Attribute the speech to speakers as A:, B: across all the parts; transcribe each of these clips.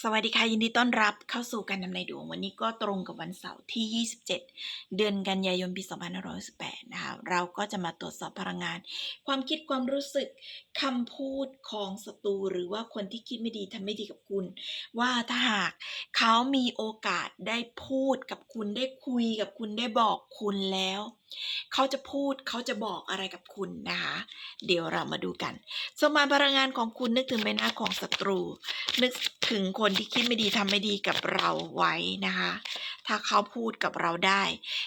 A: สวัสดีค่ะ ยินดีต้อนรับเข้าสู่การนำในดวง วันนี้ก็ตรงกับวันเสาร์ที่ 27 เดือนกันยายนปี2518นะคะเราก็จะมาตรวจสอบพลังงาน ความคิดความรู้สึกคำพูดของศัตรูหรือว่าคนที่คิดไม่ดีทำไม่ดีกับคุณ ว่าถ้าหากเขามีโอกาสได้พูดกับคุณได้คุยกับคุณได้บอกคุณแล้ว เขาจะพูดเขาจะบอกอะไรกับคุณนะคะ เดี๋ยวเรามาดูกันสมมาพลังงานของคุณนึกถึงใบหน้าของศัตรู นึกถึงคนที่คิดไม่ดีทำไม่ดีกับเราไว้นะคะ ถ้าเขาพูดกับเราได้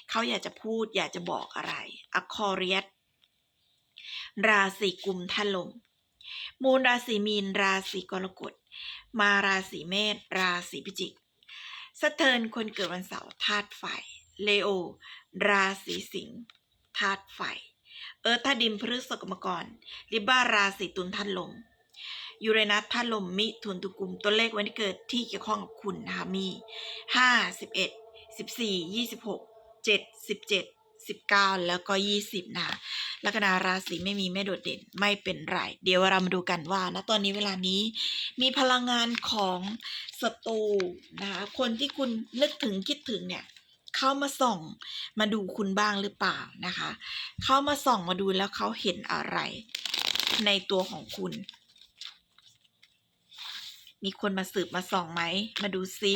A: เขาอยากจะพูดอยากจะบอกอะไรอคอเรียสราศีกุมท่านลมมูลราศีมีนราศีกรกฎมาราศีเมษราศีพิจิกสเทิร์นคนเกิดวันเสาร์ธาตุไฟ เลโอ ราศีสิงห์ธาตุไฟ เอิร์ธาดินพฤษกมกรลิบ้าราศีตุลธาตุลมยูเรนัสธาตุลมมิถุนตุกุมตัวเลขวันที่เกิดที่เกี่ยวข้องกับคุณนะคะมีห้าสิบเอ็ดสิบสี่ยี่สิบหกเจ็ดสิบเจ็ดสิบเก้าแล้วก็ยี่สิบนะคะลัคนาราศีไม่มีไม่โดดเด่นไม่เป็นไร เดี๋ยวเรามาดูกันว่าณตอนนี้เวลานี้มีพลังงานของศัตรูนะคะคนที่คุณนึกถึงคิดถึงเนี่ย เข้ามาส่องมาดูคุณบ้างหรือเปล่านะคะ เข้ามาส่องมาดูแล้วเขาเห็นอะไร ในตัวของคุณ มีคนมาสืบมาส่องไหม มาดูซิ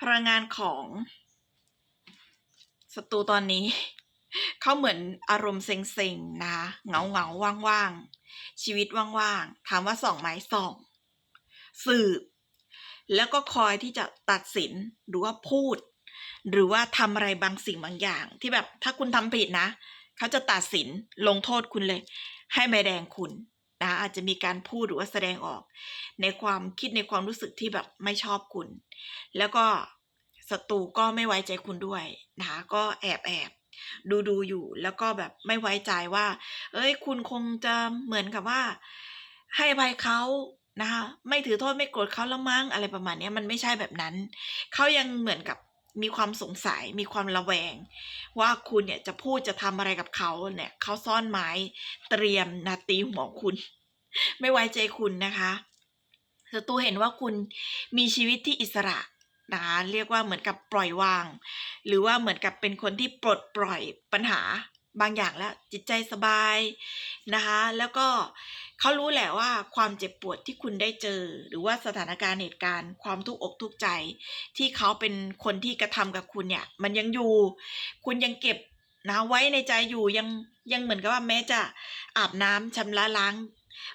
A: พ ลังงานของศัตรูตอนนี้ เขาเหมือนอารมณ์เซ็งๆนะเหงาเงาว่างๆ ชีวิตว่างๆ ถามว่าส่องไหมส่อง สืบ แล้วก็คอยที่จะตัดสินหรือว่าพูด หรือว่าทำอะไรบางสิ่งบางอย่าง ที่แบบถ้าคุณทำผิดนะ เขาจะตัดสินลงโทษคุณเลย ให้ใบแดงคุณนะอาจจะมีการพูดหรือว่าแสดงออก ในความคิดในความรู้สึกที่แบบไม่ชอบคุณ แล้วก็ ศัตรูก็ไม่ไว้ใจคุณด้วยนะคะก็แอบแอบดูดูอยู่แล้วก็แบบไม่ไว้ใจว่า เอ้ย คุณคงจะเหมือนกับว่า ให้ภัยเขานะคะไม่ถือโทษไม่โกรธเขาแล้วมั้งอะไรประมาณนี้มันไม่ใช่แบบนั้นเขายังเหมือนกับมีความสงสัยมีความระแวง ว่าคุณเนี่ยจะพูดจะทำอะไรกับเขาเนี่ยเขาซ่อนไม้เตรียมนาตีหัวคุณ ไม่ไว้ใจคุณนะคะศัตรูเห็นว่าคุณมีชีวิตที่อิสระ นะคะเรียกว่าเหมือนกับปล่อยวาง หรือว่าเหมือนกับเป็นคนที่ปลดปล่อยปัญหาบางอย่างแล้วจิตใจสบายนะคะแล้วก็เขารู้แหละว่าความเจ็บปวดที่คุณได้เจอ หรือว่าสถานการณ์เหตุการณ์ ความทุกข์อกทุกข์ใจ ที่เขาเป็นคนที่กระทำกับคุณเนี่ย มันยังอยู่ คุณยังเก็บนะไว้ในใจอยู่ยังยังเหมือนกับว่าแม้จะอาบน้ำชำระล้าง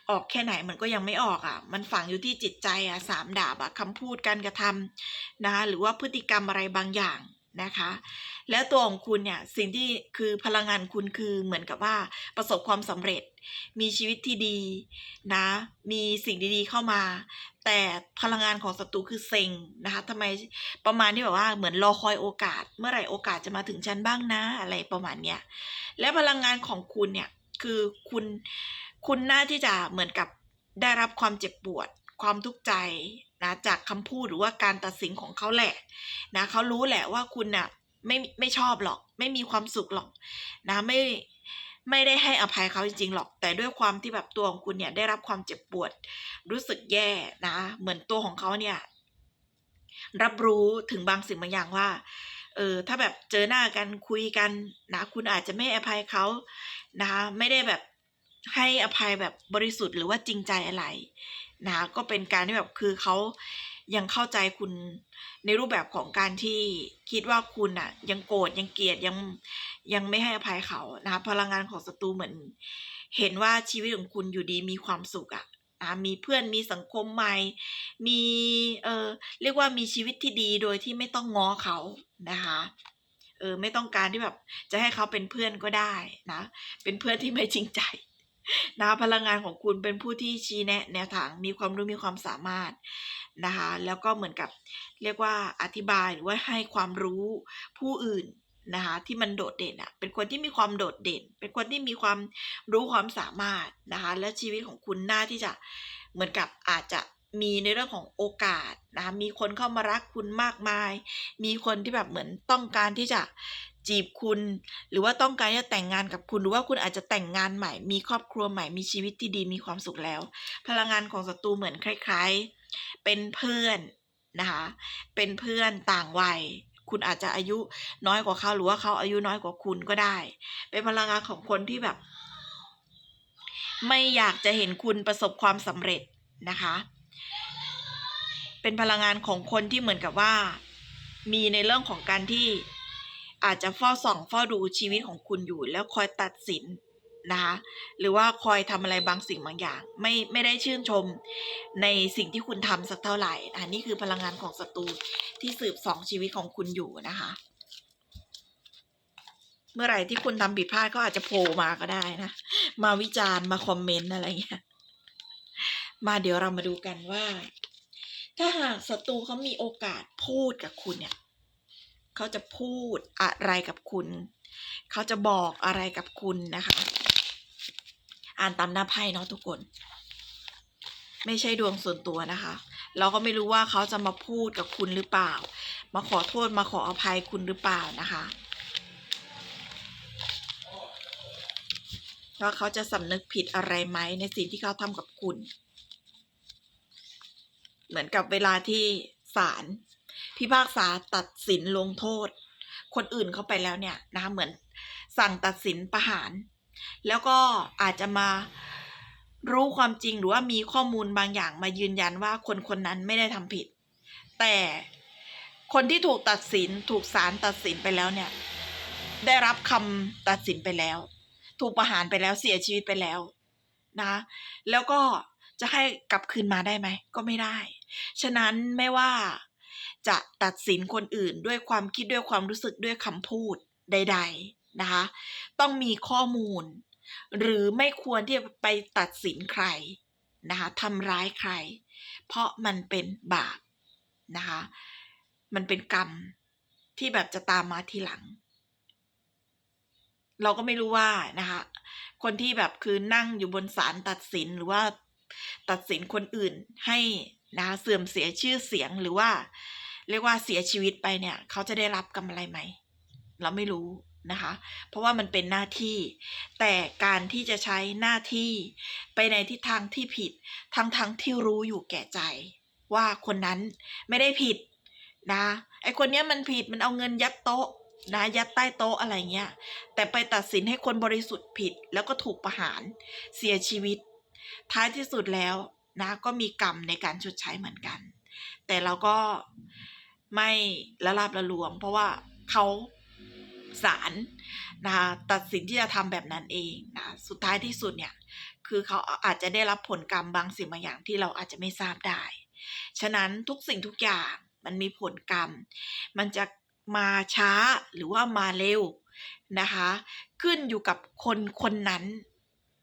A: ออกแค่ไหนมันก็ยังไม่ออกอะ มันฝังอยู่ที่จิตใจอะสามดาบอะคำพูดการกระทำนะคะหรือว่าพฤติกรรมอะไรบางอย่างนะคะ แล้วตัวของคุณเนี่ยสิ่งที่คือพลังงานคุณคือเหมือนกับว่าประสบความสำเร็จ มีชีวิตที่ดีนะ มีสิ่งดีๆเข้ามา แต่พลังงานของศัตรูคือเซ็งนะคะทำไมประมาณที่แบบว่าเหมือนรอคอยโอกาส เมื่อไหร่โอกาสจะมาถึงฉันบ้างนะอะไรประมาณเนี้ยและพลังงานของคุณเนี่ย คือคุณคุณน่าที่จะเหมือนกับได้รับความเจ็บปวด ความทุกข์ใจนะจากคำพูดหรือว่าการตัดสินของเขาแหละนะเขารู้แหละว่าคุณน่ะไม่ไม่ชอบหรอก ไม่มีความสุขหรอกนะไม่ไม่ได้ให้อภัยเขาจริงๆหรอก แต่ด้วยความที่แบบตัวของคุณเนี่ยได้รับความเจ็บปวด รู้สึกแย่นะ เหมือนตัวของเขาเนี่ยรับรู้ถึงบางสิ่งบางอย่างว่า เออถ้าแบบเจอหน้ากันคุยกันนะคุณอาจจะไม่อภัยเขา นะคะไม่ได้แบบให้อภัยแบบบริสุทธิ์หรือว่าจริงใจอะไรนะะก็เป็นการที่แบบคือเขายังเข้าใจคุณในรูปแบบของการที่คิดว่าคุณอะยังโกรธยังเกลียดยังยังไม่ให้อภัยเขานะคะพลังงานของศัตรูเหมือน เห็นว่าชีวิตของคุณอยู่ดีมีความสุขอะนะมีเพื่อนมีสังคมใหม่ มีเออเรียกว่ามีชีวิตที่ดีโดยที่ไม่ต้องง้อเขานะคะ เออไม่ต้องการที่แบบจะให้เขาเป็นเพื่อนก็ได้นะ เป็นเพื่อนที่ไม่จริงใจนะพลังงานของคุณเป็นผู้ที่ชี้แนะแนวทางมีความรู้มีความสามารถนะคะแล้วก็เหมือนกับเรียกว่าอธิบายหรือว่าให้ความรู้ผู้อื่นนะคะที่มันโดดเด่นอะเป็นคนที่มีความโดดเด่น เป็นคนที่มีความรู้ความสามารถนะคะและชีวิตของคุณน่าที่จะเหมือนกับอาจจะ มีในเรื่องของโอกาสนะคะมีคนเข้ามารักคุณมากมาย มีคนที่แบบเหมือนต้องการที่จะจีบคุณ หรือว่าต้องการจะแต่งงานกับคุณ หรือว่าคุณอาจจะแต่งงานใหม่ มีครอบครัวใหม่ มีชีวิตที่ดี มีความสุขแล้ว พลังงานของศัตรูเหมือนคล้ายๆ เป็นเพื่อนนะคะ เป็นเพื่อนต่างวัย คุณอาจจะอายุน้อยกว่าเขา หรือว่าเขาอายุน้อยกว่าคุณก็ได้ เป็นพลังงานของคนที่แบบ ไม่อยากจะเห็นคุณประสบความสำเร็จนะคะ เป็นพลังงานของคนที่เหมือนกับว่า มีในเรื่องของการที่อาจจะเฝ้าส่องเฝ้าดูชีวิตของคุณอยู่ แล้วคอยตัดสินนะคะหรือว่าคอยทำอะไรบางสิ่งบางอย่าง ไม่ไม่ได้ชื่นชมในสิ่งที่คุณทำสักเท่าไหร่อันนี้คือพลังงานของศัตรูที่สืบสองชีวิตของคุณอยู่นะคะ เมื่อไหร่ที่คุณทำผิดพลาดก็อาจจะโผล่มาก็ได้นะ มาวิจารณ์มาคอมเมนต์อะไรเงี้ยมาเดี๋ยวเรามาดูกันว่า ถ้าหากศัตรูเขามีโอกาสพูดกับคุณเนี่ยเขาจะพูดอะไรกับคุณ เขาจะบอกอะไรกับคุณนะคะ อ่านตามหน้าไพ่เนาะทุกคน ไม่ใช่ดวงส่วนตัวนะคะ เราก็ไม่รู้ว่าเขาจะมาพูดกับคุณหรือเปล่า มาขอโทษมาขออภัยคุณหรือเปล่านะคะว่าเขาจะสำนึกผิดอะไรไหมในสิ่งที่เขาทำกับคุณ เหมือนกับเวลาที่ศาลพิพากษาตัดสินลงโทษ คนอื่นเข้าไปแล้วเนี่ยนะคะเหมือนสั่งตัดสินประหาร แล้วก็อาจจะมารู้ความจริงหรือว่ามีข้อมูลบางอย่างมายืนยันว่าคนคนนั้นไม่ได้ทำผิด แต่คนที่ถูกตัดสินถูกศาลตัดสินไปแล้วเนี่ย ได้รับคำตัดสินไปแล้ว ถูกประหารไปแล้วเสียชีวิตไปแล้วนะ แล้วก็จะให้กลับคืนมาได้ไหม ก็ไม่ได้ ฉะนั้นไม่ว่าจะตัดสินคนอื่นด้วยความคิดด้วยความรู้สึกด้วยคำพูดใด ๆนะคะ ต้องมีข้อมูล หรือไม่ควรที่จะไปตัดสินใครนะคะทำร้ายใคร เพราะมันเป็นบาปนะคะมันเป็นกรรมที่แบบจะตามมาทีหลัง เราก็ไม่รู้ว่านะคะคนที่แบบคือนั่งอยู่บนศาลตัดสินหรือว่าตัดสินคนอื่นให้ นะคะเสื่อมเสียชื่อเสียงหรือว่า เรียกว่าเสียชีวิตไปเนี่ยเขาจะได้รับกรรมอะไรไหม เราไม่รู้นะคะ เพราะว่ามันเป็นหน้าที่ แต่การที่จะใช้หน้าที่ไปในทิศทางที่ผิด ทั้งทั้งที่รู้อยู่แก่ใจ ว่าคนนั้นไม่ได้ผิดนะไอคนเนี้ยมันผิดมันเอาเงินยัดโต๊ะนะยัดใต้โต๊ะอะไรเงี้ย แต่ไปตัดสินให้คนบริสุทธิ์ผิดแล้วก็ถูกประหารเสียชีวิต ท้ายที่สุดแล้ว นะก็มีกรรมในการชดใช้เหมือนกัน แต่เราก็ไม่ละลาบละลวง เพราะว่าเขาศาลนะคะตัดสินที่จะทำแบบนั้นเองนะสุดท้ายที่สุดเนี่ยคือเขาอาจจะได้รับผลกรรมบางสิ่งบางอย่างที่เราอาจจะไม่ทราบได้ ฉะนั้นทุกสิ่งทุกอย่างมันมีผลกรรม มันจะมาช้าหรือว่ามาเร็วนะคะ ขึ้นอยู่กับคนคนนั้น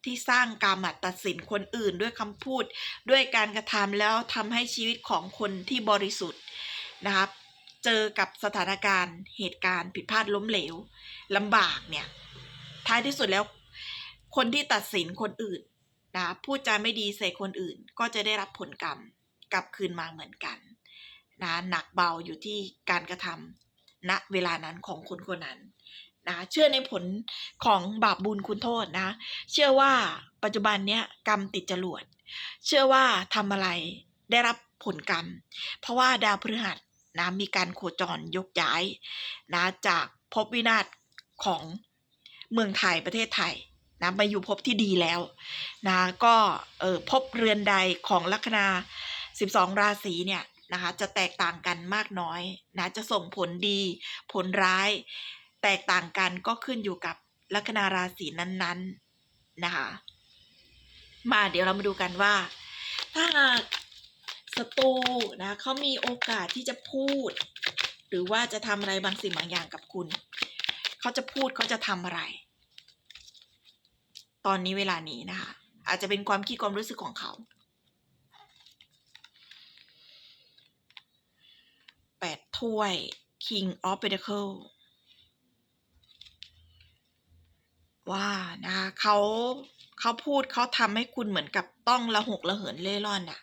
A: ที่สร้างกรรมตัดสินคนอื่นด้วยคำพูด ด้วยการกระทำแล้วทำให้ชีวิตของคนที่บริสุทธิ์นะครับเจอกับสถานการณ์เหตุการณ์ผิดพลาดล้มเหลวลำบากเนี่ยท้ายที่สุดแล้วคนที่ตัดสินคนอื่นนะพูดจาไม่ดีใส่คนอื่น ก็จะได้รับผลกรรมกลับคืนมาเหมือนกันนะหนักเบาอยู่ที่การกระทำณเวลานั้นของคนคนนั้น นะเชื่อในผลของบาปบุญคุณโทษนะ เชื่อว่าปัจจุบันเนี้ยกรรมติดจรวด เชื่อว่าทำอะไรได้รับผลกรรม เพราะว่าดาวพฤหัสนะมีการโคจรยกย้ายนะจากภพวินาศของเมืองไทยประเทศไทยนะมาอยู่ภพที่ดีแล้วนะก็เออภพเรือนใดของลัคนา 12 ราศีเนี่ยนะคะจะแตกต่างกันมากน้อยนะจะส่งผลดีผลร้าย แตกต่างกันก็ขึ้นอยู่กับลัคนาราศีนั้นๆนะคะ มาเดี๋ยวเรามาดูกันว่า ถ้าหากศัตรูนะเขามีโอกาสที่จะพูด หรือว่าจะทำอะไรบางสิ่งบางอย่างกับคุณ เขาจะพูดเขาจะทำอะไร ตอนนี้เวลานี้นะคะ อาจจะเป็นความคิดความรู้สึกของเขาแปดถ้วย King of Pentacle ว่านะคะเขาเขาพูดเขาทำให้คุณเหมือนกับต้องละหกละเหินเล่ร่อนอะ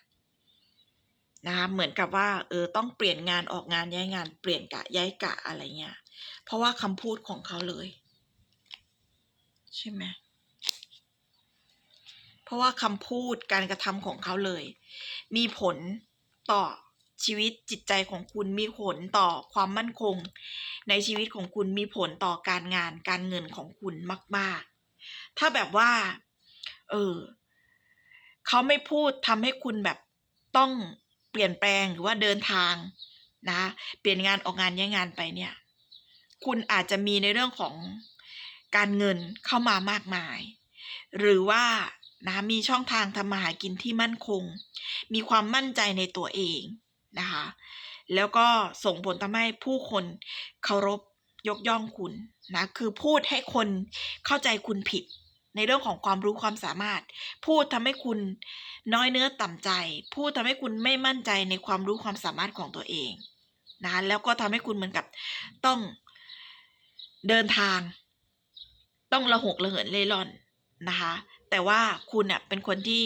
A: นะคะเหมือนกับว่าเออต้องเปลี่ยนงานออกงานย้ายงานเปลี่ยนกะย้ายกะอะไรเงี้ยเพราะว่าคำพูดของเขาเลย ใช่ไหมเพราะว่าคำพูดการกระทำของเขาเลย มีผลต่อ ชีวิตจิตใจของคุณมีผลต่อความมั่นคง ในชีวิตของคุณมีผลต่อการงานการเงินของคุณมาก ๆ ถ้าแบบว่า เออเขาไม่พูดทำให้คุณแบบต้องเปลี่ยนแปลงหรือว่าเดินทางนะ เปลี่ยนงานออกงานย้ายงานไปเนี่ย คุณอาจจะมีในเรื่องของการเงินเข้ามามากมาย หรือว่านะมีช่องทางทำมาหากินที่มั่นคง มีความมั่นใจในตัวเอง นะคะ แล้วก็ส่งผลทำให้ผู้คนเคารพยกย่องคุณนะคือพูดให้คนเข้าใจคุณผิด ในเรื่องของความรู้ความสามารถ พูดทำให้คุณน้อยเนื้อต่ำใจ พูดทำให้คุณไม่มั่นใจในความรู้ความสามารถของตัวเองนะแล้วก็ทำให้คุณเหมือนกับต้องเดินทาง ต้องระหกระเหินเล่ร่อนนะคะ แต่ว่าคุณเน่ยเป็นคนที่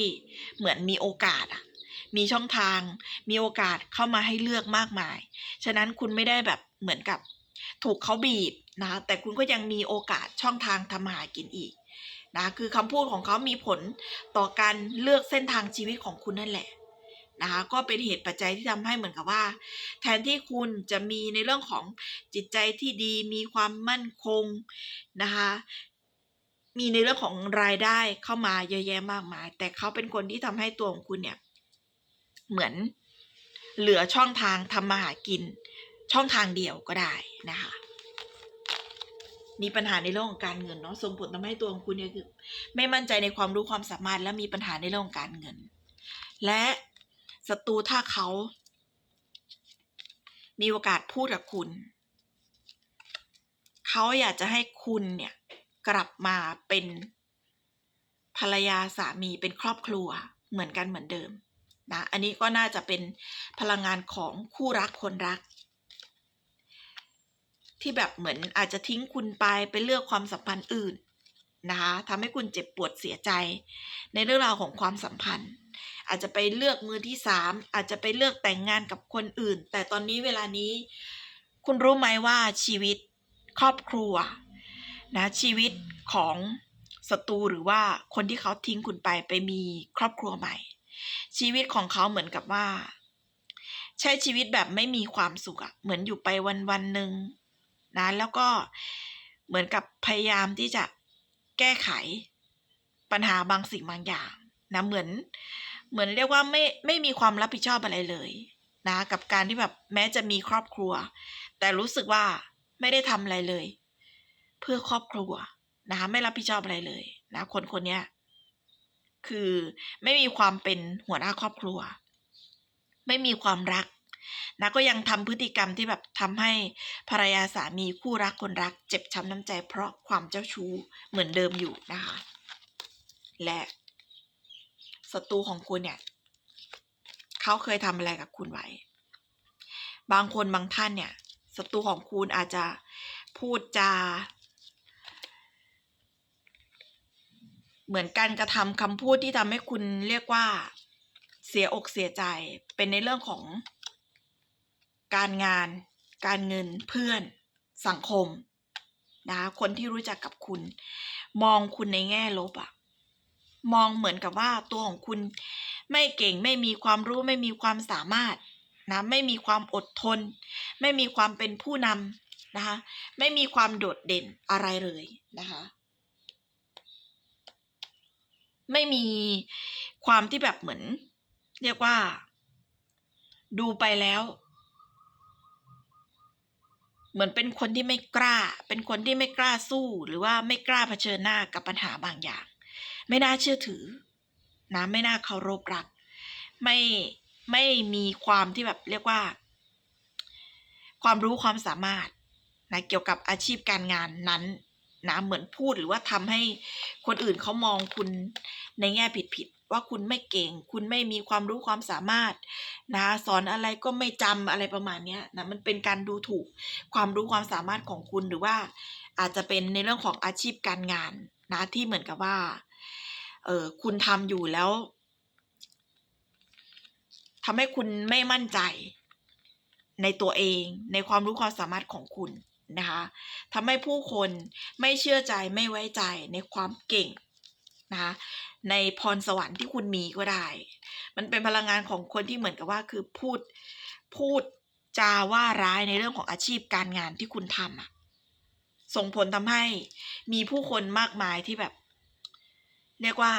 A: เหมือนมีโอกาสอะ มีช่องทาง มีโอกาสเข้ามาให้เลือกมากมาย ฉะนั้นคุณไม่ได้แบบเหมือนกับ ถูกเขาบีบนะคะแต่คุณก็ยังมีโอกาสช่องทางทำหากินอีกนะคือคำพูดของเขามีผลต่อการเลือกเส้นทางชีวิตของคุณนั่นแหละนะคะก็เป็นเหตุปัจจัยที่ทำให้เหมือนกับว่า แทนที่คุณจะมีในเรื่องของจิตใจที่ดีมีความมั่นคงนะคะมีในเรื่องของรายได้เข้ามาเยอะแยะมากมาย แต่เขาเป็นคนที่ทำให้ตัวของคุณเนี่ย เหมือนเหลือช่องทางทำมาหากิน ช่องทางเดียวก็ได้นะคะ มีปัญหาในเรื่องของการเงินเนาะส่งผลทำให้ตัวของคุณเนี่ยคือ ไม่มั่นใจในความรู้ความสามารถและมีปัญหาในเรื่องของการเงิน และศัตรูถ้าเขา มีโอกาสพูดกับคุณ เขาอยากจะให้คุณเนี่ยกลับมาเป็นภรรยาสามีเป็นครอบครัวเหมือนกันเหมือนเดิม นะอันนี้ก็น่าจะเป็นพลังงานของคู่รักคนรัก ที่แบบเหมือนอาจจะทิ้งคุณไปไปเลือกความสัมพันธ์อื่นนะคะทำให้คุณเจ็บปวดเสียใจ ในเรื่องราวของความสัมพันธ์ อาจจะไปเลือกมือที่สามอาจจะไปเลือกแต่งงานกับคนอื่น แต่ตอนนี้เวลานี้ คุณรู้ไหมว่าชีวิตครอบครัวนะชีวิตของศัตรูหรือว่าคนที่เขาทิ้งคุณไปไปมีครอบครัวใหม่ ชีวิตของเขาเหมือนกับว่า ใช้ชีวิตแบบไม่มีความสุขอะเหมือนอยู่ไปวันวันหนึ่งนะแล้วก็เหมือนกับพยายามที่จะแก้ไขปัญหาบางสิ่งบางอย่างนะเหมือน เหมือนเรียกว่าไม่ไม่มีความรับผิดชอบอะไรเลยนะกับการที่แบบแม้จะมีครอบครัว แต่รู้สึกว่าไม่ได้ทำอะไรเลย เพื่อครอบครัวนะคะไม่รับผิดชอบอะไรเลยนะคนคนนี้ คือไม่มีความเป็นหัวหน้าครอบครัว ไม่มีความรักนะก็ยังทำพฤติกรรมที่แบบทำให้ภรรยาสามีคู่รักคนรัก เจ็บช้ำน้ำใจเพราะความเจ้าชู้เหมือนเดิมอยู่นะคะ และศัตรูของคุณเนี่ยเขาเคยทำอะไรกับคุณไว้ บางคนบางท่านเนี่ยศัตรูของคุณอาจจะพูดจา เหมือนการกระทำคำพูดที่ทำให้คุณเรียกว่าเสียอกเสียใจ เป็นในเรื่องของ การงาน การเงินเพื่อน สังคมนะคะคนที่รู้จักกับคุณ มองคุณในแง่ลบอะมองเหมือนกับว่าตัวของคุณไม่เก่งไม่มีความรู้ไม่มีความสามารถนะไม่มีความอดทน ไม่มีความเป็นผู้นำนะคะไม่มีความโดดเด่นอะไรเลยนะคะ ไม่มีความที่แบบเหมือน เรียกว่า ดูไปแล้ว เหมือนเป็นคนที่ไม่กล้า เป็นคนที่ไม่กล้าสู้ หรือว่าไม่กล้าเผชิญหน้ากับปัญหาบางอย่าง ไม่น่าเชื่อถือนะไม่น่าเคารพรัก ไม่ไม่มีความที่แบบเรียกว่า ความรู้ความสามารถนะเกี่ยวกับอาชีพการงานนั้น นะเหมือนพูดหรือว่าทำให้คนอื่นเขามองคุณในแง่ผิดๆว่าคุณไม่เก่ง คุณไม่มีความรู้ความสามารถนะสอนอะไรก็ไม่จำอะไรประมาณนี้นะมันเป็นการดูถูกความรู้ความสามารถของคุณหรือว่าอาจจะเป็นในเรื่องของอาชีพการงานนะที่เหมือนกับว่าเออคุณทำอยู่แล้วทำให้คุณไม่มั่นใจในตัวเองในความรู้ความสามารถของคุณ นะคะทำให้ผู้คนไม่เชื่อใจไม่ไว้ใจในความเก่งนะคะในพรสวรรค์ที่คุณมีก็ได้ มันเป็นพลังงานของคนที่เหมือนกับว่าคือพูดพูดจาว่าร้ายในเรื่องของอาชีพการงานที่คุณทำอะส่งผลทำให้มีผู้คนมากมายที่แบบ เรียกว่า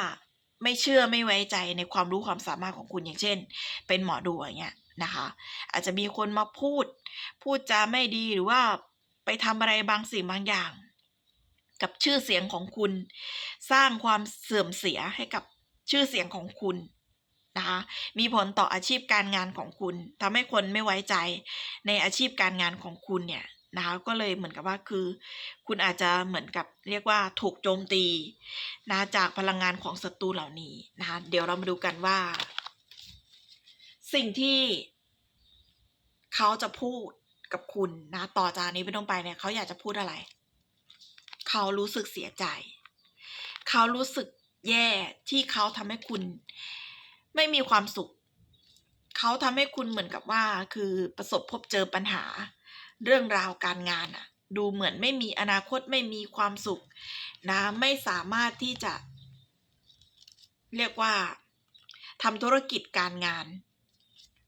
A: ไม่เชื่อไม่ไว้ใจในความรู้ความสามารถของคุณอย่างเช่น เป็นหมอดูอย่างเงี้ยนะคะ อาจจะมีคนมาพูด พูดจาไม่ดีหรือว่า ไปทำอะไรบางสิ่งบางอย่าง กับชื่อเสียงของคุณ สร้างความเสื่อมเสียให้กับชื่อเสียงของคุณนะคะมีผลต่ออาชีพการงานของคุณทำให้คนไม่ไว้ใจในอาชีพการงานของคุณเนี่ยนะคะก็เลยเหมือนกับว่าคือ คุณอาจจะเหมือนกับเรียกว่าถูกโจมตีนะจากพลังงานของศัตรูเหล่านี้นะคะเดี๋ยวเรามาดูกันว่า สิ่งที่เขาจะพูด กับคุณนะ ต่อจากนี้เป็นต้นไปเนี่ยเขาอยากจะพูดอะไร เขารู้สึกเสียใจ เขารู้สึกแย่ที่เขาทำให้คุณ ไม่มีความสุข เขาทำให้คุณเหมือนกับว่า คือประสบพบเจอปัญหา เรื่องราวการงานอะดูเหมือนไม่มีอนาคตไม่มีความสุข นะ ไม่สามารถที่จะ เรียกว่าทำธุรกิจการงาน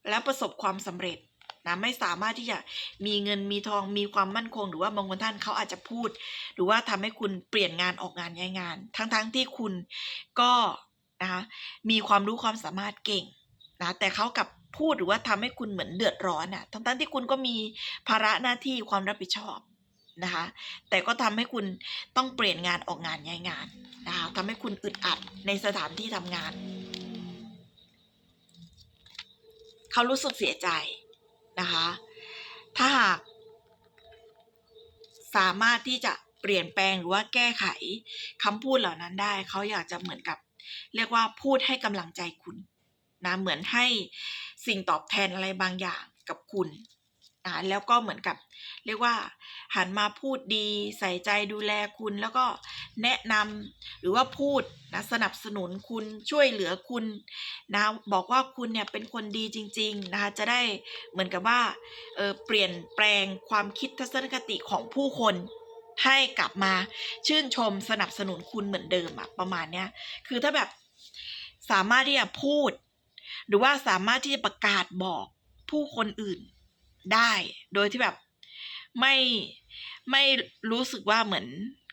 A: แล้วประสบความสำเร็จ นะไม่สามารถที่จะมีเงินมีทองมีความมั่นคง หรือว่าบางคนท่านเขาอาจจะพูด หรือว่าทำให้คุณเปลี่ยนงานออกงานย้ายงาน ทั้งๆทที่คุณก็นะคะมีความรู้ความสามารถเก่งนะแต่เขากับพูดหรือว่าทำให้คุณเหมือนเดือดร้อนอะ่ะ ทั้งๆที่คุณก็มีภาระหน้าที่ความรับผิดชอบนะคะแต่ก็ทำให้คุณต้องเปลี่ยนงานออกงานย้ายงานนะคะทำให้คุณอึดอัดในสถานที่ทำงาน เขารู้สึกเสียใจ นะคะ ถ้าหากสามารถที่จะเปลี่ยนแปลงหรือว่าแก้ไขคำพูดเหล่านั้นได้ เขาอยากจะเหมือนกับ เรียกว่าพูดให้กำลังใจคุณนะเหมือนให้สิ่งตอบแทนอะไรบางอย่างกับคุณ นะแล้วก็เหมือนกับ เรียกว่า หันมาพูดดี ใส่ใจดูแลคุณ แล้วก็แนะนำหรือว่าพูดนะสนับสนุนคุณช่วยเหลือคุณนะบอกว่าคุณเนี่ยเป็นคนดีจริง ๆ นะคะจะได้เหมือนกับว่าเเปลี่ยนแปลงความคิดทัศนคติของผู้คนให้กลับมาชื่นชมสนับสนุนคุณเหมือนเดิมอะประมาณเนี้ยคือถ้าแบบสามารถที่จะพูด หรือว่าสามารถที่จะประกาศบอกผู้คนอื่น ได้โดยที่แบบไม่ไม่รู้สึกว่าเหมือน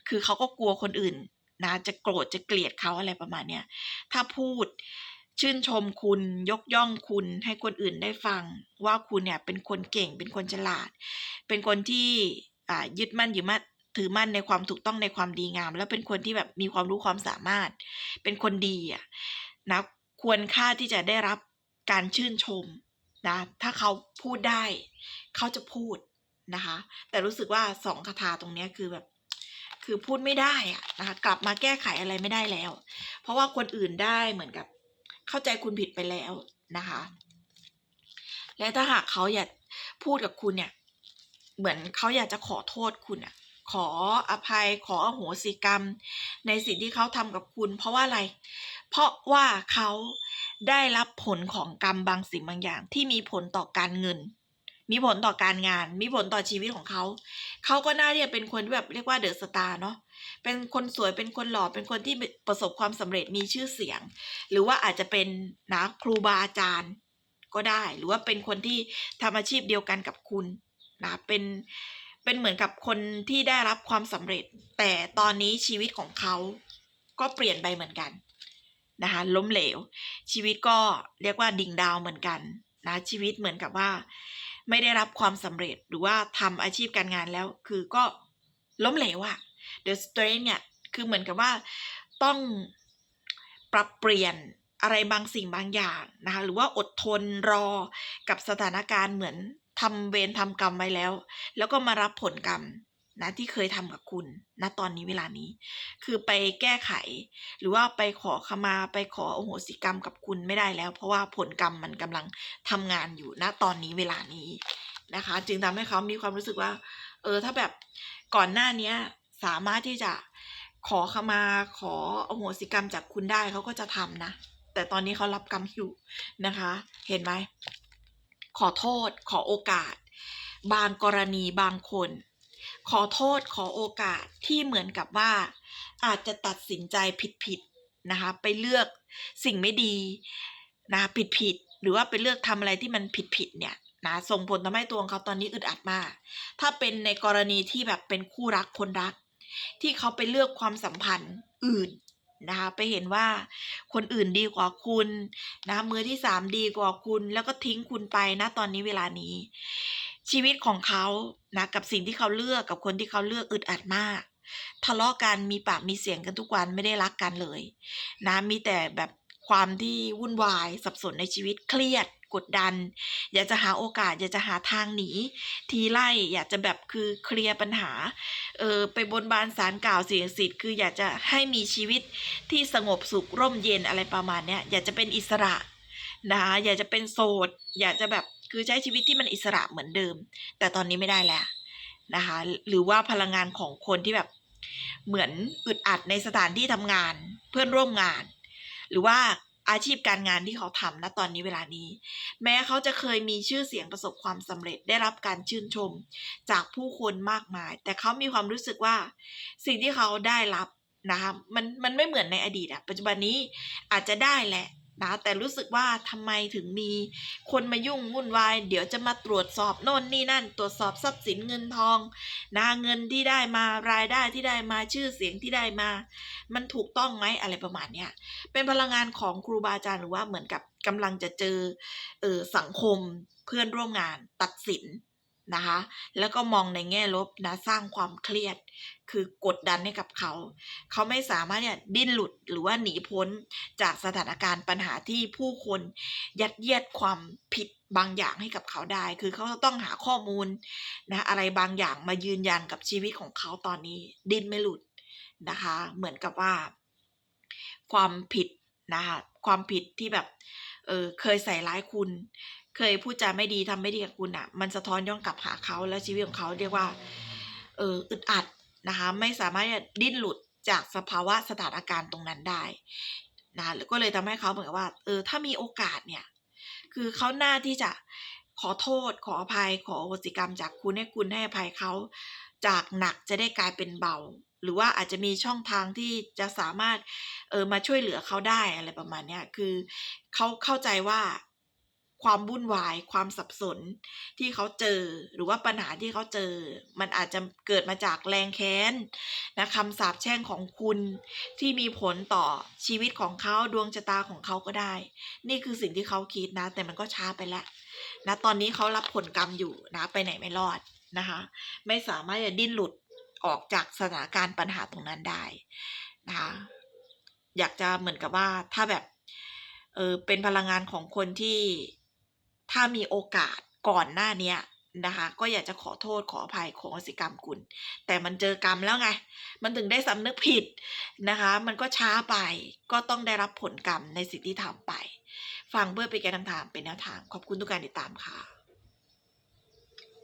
A: คือเขาก็กลัวคนอื่น นะจะโกรธจะเกลียดเขาอะไรประมาณเนี้ยถ้าพูดชื่นชมคุณยกย่องคุณให้คนอื่นได้ฟัง ว่าคุณเนี่ยเป็นคนเก่งเป็นคนฉลาด เป็นคนที่อ่ายึดมั่นอยึดมั่นถือมั่นในความถูกต้องในความดีงาม แล้วเป็นคนที่แบบมีความรู้ความสามารถ เป็นคนดีอะนะควรค่าที่จะได้รับการชื่นชมนะถ้าเขาพูดได้ เขาจะพูดนะคะ แต่รู้สึกว่าสองคาถาตรงนี้คือแบบ คือพูดไม่ได้อะนะคะ กลับมาแก้ไขอะไรไม่ได้แล้ว เพราะว่าคนอื่นได้เหมือนกับ เข้าใจคุณผิดไปแล้วนะคะ และถ้าหากเขาอยากพูดกับคุณเนี่ย เหมือนเขาอยากจะขอโทษคุณอะขออภัยขออโหสิกรรม ในสิ่งที่เขาทำกับคุณ เพราะว่าอะไร เพราะว่าเขาได้รับผลของกรรมบางสิ่งบางอย่าง ที่มีผลต่อการเงิน มีผลต่อการงาน มีผลต่อชีวิตของเขา เขาก็น่าที่จะเป็นคนที่แบบเรียกว่าเดอะสตาร์เนาะ เป็นคนสวย เป็นคนหล่อ เป็นคนที่ประสบความสำเร็จ มีชื่อเสียง หรือว่าอาจจะเป็นนะครูบาอาจารย์ก็ได้ หรือว่าเป็นคนที่ทำอาชีพเดียวกันกับคุณนะ เป็น เป็นเหมือนกับคนที่ได้รับความสำเร็จ แต่ตอนนี้ชีวิตของเขาก็เปลี่ยนไปเหมือนกันนะคะล้มเหลว ชีวิตก็เรียกว่าดิ่งดาวเหมือนกันนะชีวิตเหมือนกับว่า ไม่ได้รับความสำเร็จหรือว่าทำอาชีพการงานแล้ว คือก็ล้มเหลวอะ The Strength เนี่ยคือเหมือนกับว่าต้องปรับเปลี่ยนอะไรบางสิ่งบางอย่างนะคะหรือว่าอดทนรอกับสถานการณ์เหมือนทำเวรทำกรรมไว้แล้ว แล้วก็มารับผลกรรม นะที่เคยทำกับคุณณตอนนี้เวลานี้ คือไปแก้ไข หรือว่าไปขอขมาไปขอโอโหสิกรรมกับคุณไม่ได้แล้ว เพราะว่าผลกรรมมันกำลังทำงานอยู่ณตอนนี้เวลานี้นะคะ จึงทำให้เขามีความรู้สึกว่า เออถ้าแบบก่อนหน้านี้สามารถที่จะขอขมาขอโอโหสิกรรมจากคุณได้เขาก็จะทำนะ แต่ตอนนี้เขารับกรรมอยู่นะคะ เห็นไหมขอโทษขอโอกาส บางกรณีบางคน ขอโทษขอโอกาสที่เหมือนกับว่า อาจจะตัดสินใจผิดๆนะคะ ไปเลือกสิ่งไม่ดีนะผิดๆหรือว่าไปเลือกทำอะไรที่มันผิดๆเนี่ยนะส่งผลทำให้ตัวของเขาตอนนี้อึดอัดมาก ถ้าเป็นในกรณีที่แบบเป็นคู่รักคนรัก ที่เขาไปเลือกความสัมพันธ์อื่นนะคะไปเห็นว่าคนอื่นดีกว่าคุณนะมือที่สามดีกว่าคุณ แล้วก็ทิ้งคุณไปนะตอนนี้เวลานี้ ชีวิตของเขานะกับสิ่งที่เขาเลือกกับคนที่เขาเลือกอึดอัดมากทะเลาะกันมีปากมีเสียงกันทุกวันไม่ได้รักกันเลย นะมีแต่แบบความที่วุ่นวายสับสนในชีวิตเครียดกดดัน อยากจะหาโอกาส อยากจะหาทางหนี ทีไล่อยากจะแบบคือเคลียร์ปัญหาเออไปบนบานสารกล่าวเสียงสิทธิ์คืออยากจะให้มีชีวิตที่สงบสุขร่มเย็นอะไรประมาณเนี้ยอยากจะเป็นอิสระนะคะอยากจะเป็นโสด อยากจะแบบ คือใช้ชีวิตที่มันอิสระเหมือนเดิม แต่ตอนนี้ไม่ได้แล้วนะคะ หรือว่าพลังงานของคนที่แบบเหมือนอึดอัดในสถานที่ทำงานเพื่อนร่วมงาน หรือว่าอาชีพการงานที่เขาทำนะตอนนี้เวลานี้ แม้เขาจะเคยมีชื่อเสียงประสบความสำเร็จได้รับการชื่นชมจากผู้คนมากมาย แต่เขามีความรู้สึกว่าสิ่งที่เขาได้รับนะคะมันมันไม่เหมือนในอดีตอะปัจจุบันนี้อาจจะได้แหละ นะแต่รู้สึกว่าทำไมถึงมีคนมายุ่งวุ่นวาย เดี๋ยวจะมาตรวจสอบโน่นนี่นั่น ตรวจสอบทรัพย์สินเงินทองนะเงินที่ได้มารายได้ที่ได้มาชื่อเสียงที่ได้มา มันถูกต้องไหมอะไรประมาณเนี้ยเป็นพลังงานของครูบาอาจารย์หรือว่าเหมือนกับกำลังจะเจอเออสังคมเพื่อนร่วมงานตัดสิน นะคะ แล้วก็มองในแง่ลบนะสร้างความเครียด คือกดดันให้กับเขา เขาไม่สามารถเนี่ยดิ้นหลุดหรือว่าหนีพ้นจากสถานการณ์ปัญหาที่ผู้คนยัดเยียดความผิดบางอย่างให้กับเขาได้ คือเขาต้องหาข้อมูลนะอะไรบางอย่างมายืนยันกับชีวิตของเขาตอนนี้ ดิ้นไม่หลุดนะคะ เหมือนกับว่า ความผิดนะคะความผิดที่แบบเออเคยใส่ร้ายคุณ เคยพูดจาไม่ดีทำไม่ดีกับคุณอะ่ะ มันสะท้อนย้อนกลับหาเขาแล้วชีวิตของเขาเรียกว่า เอออึดอัดนะคะ ไม่สามารถดิ้นหลุดจากสภาวะสถานการณ์ตรงนั้นได้นะแล้วก็เลยทำให้เขาเหมือนกับว่า เออ ถ้ามีโอกาสเนี่ย คือเขาหน้าที่จะขอโทษ ขออภัย ขอโหสิกรรมจากคุณให้คุณให้อภัยเขา จากหนักจะได้กลายเป็นเบา หรือว่าอาจจะมีช่องทางที่จะสามารถ เออ มาช่วยเหลือเขาได้อะไรประมาณเนี้ย คือเขาเข้าใจว่า ความวุ่นวาย ความสับสนที่เขาเจอ หรือว่าปัญหาที่เขาเจอ มันอาจจะเกิดมาจากแรงแค้นนะคำสาปแช่งของคุณที่มีผลต่อชีวิตของเขาดวงชะตาของเขาก็ได้ นี่คือสิ่งที่เขาคิดนะ แต่มันก็ช้าไปแล้วนะตอนนี้เขารับผลกรรมอยู่นะ ไปไหนไม่รอดนะคะ ไม่สามารถจะดิ้นหลุดออกจากสถานการณ์ปัญหาตรงนั้นได้นะคะอยากจะเหมือนกับว่าถ้าแบบเออเป็นพลังงานของคนที่ ถ้ามีโอกาสก่อนหน้าเนี้ยนะคะก็อยากจะขอโทษขออภัยขออสิกรรมคุณ แต่มันเจอกรรมแล้วไง มันถึงได้สำนึกผิดนะคะ มันก็ช้าไปก็ต้องได้รับผลกรรมในสิ่งที่ทำไป ฟังเพื่อไปแก้คำถามเป็นแนวทาง ขอบคุณทุกการติดตามค่ะ